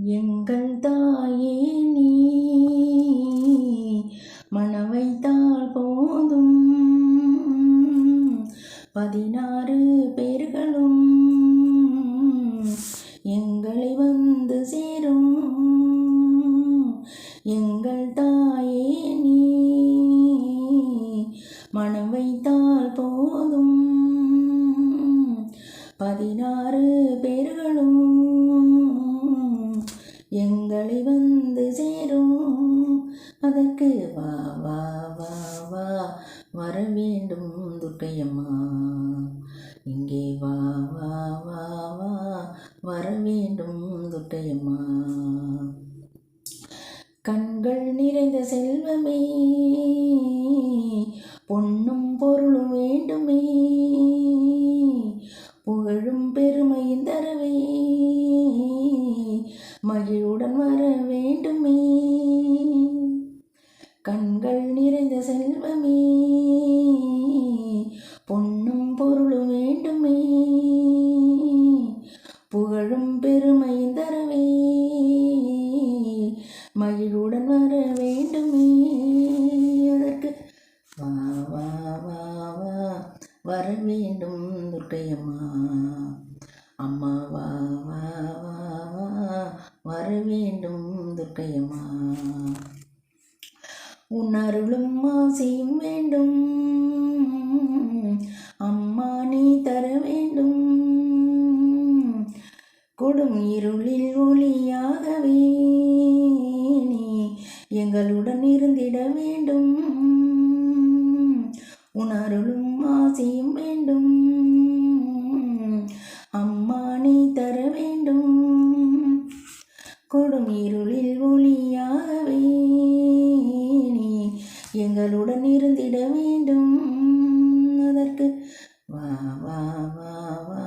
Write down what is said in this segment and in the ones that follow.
எங்கள் தாயே நீ. மனவைத்தால் போதும். பதினாறு பேர்களும் எங்களை வந்து சேரும். எங்கள் தாயே நீ. மனம் வைத்தால் போதும். பதினாறு வர வேண்டும் துர்க்கையம்மா. இங்கே வா வா வா வா வர வேண்டும் துர்க்கையம்மா. கண்கள் நிறைந்த செல்வமே பொன்னும் பொருளும் வேண்டுமே புகழும் பெருமையும் தரவே. மகிழுடன் வர வர வேண்டும் துர்க்கையம்மா. அம்மா வா வா வா வா வர வேண்டும் துர்க்கையம்மா. உன் அருளும் ஆசையும் வேண்டும். அம்மா நீ தர வேண்டும். கொடும் இருளில் ஒளியாகவே நீ எங்களுடன் இருந்திட வேண்டும். உன் அருளும் ஆசையும் வேண்டும். அம்மா நீ தர வேண்டும். கொடும் இருளில் ஒளியாகவே நீ எங்களுடன் இருந்திட வேண்டும். அதற்கு வா வா வா வா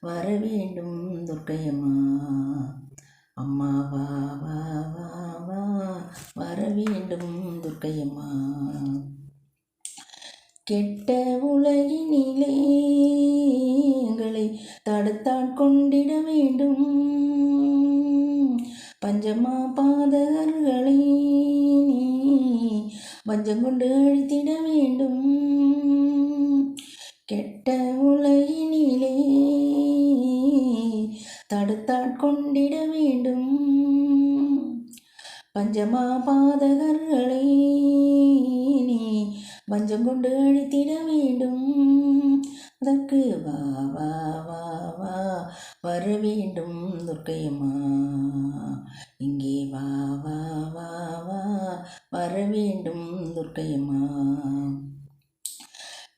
வர வேண்டும் துர்க்கையம்மா. அம்மா வா வா வா வா வர வேண்டும் துர்க்கையம்மா. கெட்ட உலகினிலே எங்களை தடுத்தாட் கொண்டிட வேண்டும். பஞ்சமா பாதகர்களை நீ பஞ்சம் கொண்டு அழித்திட வேண்டும். கெட்ட உலகினிலே தடுத்தாட் கொண்டிட வேண்டும். பஞ்சமா பாதகர்களை வஞ்சம் கொண்டு அழித்திட வேண்டும். அதற்கு வா வா வா வா வர வேண்டும் துர்க்கையம்மா. இங்கே வா வா வா வா வர வேண்டும் துர்க்கையம்மா.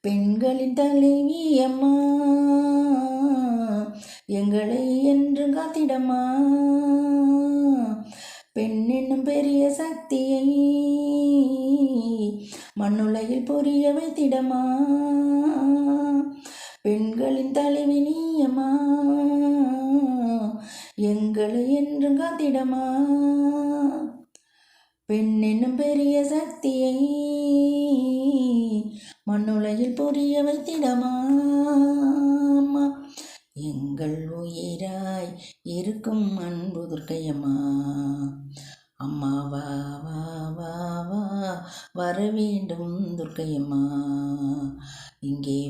பெண்களின் தலைவி அம்மா எங்களை என்று காத்திடம்மா. மண்ணுலகில் திடமா? வைத்திடமா பெண்களின் தலைவி நீயமா? எங்களை என்று காத்திடமா? பெண் என்னும் பெரிய சக்தியை மண்ணுலகில் புரிய வைத்திடமா எங்கள் உயிராய் இருக்கும் அன்பு துர்க்கையம்மா. அம்மா வா வா வா வர வேண்டும் துர்க்கையம்மா. இங்கே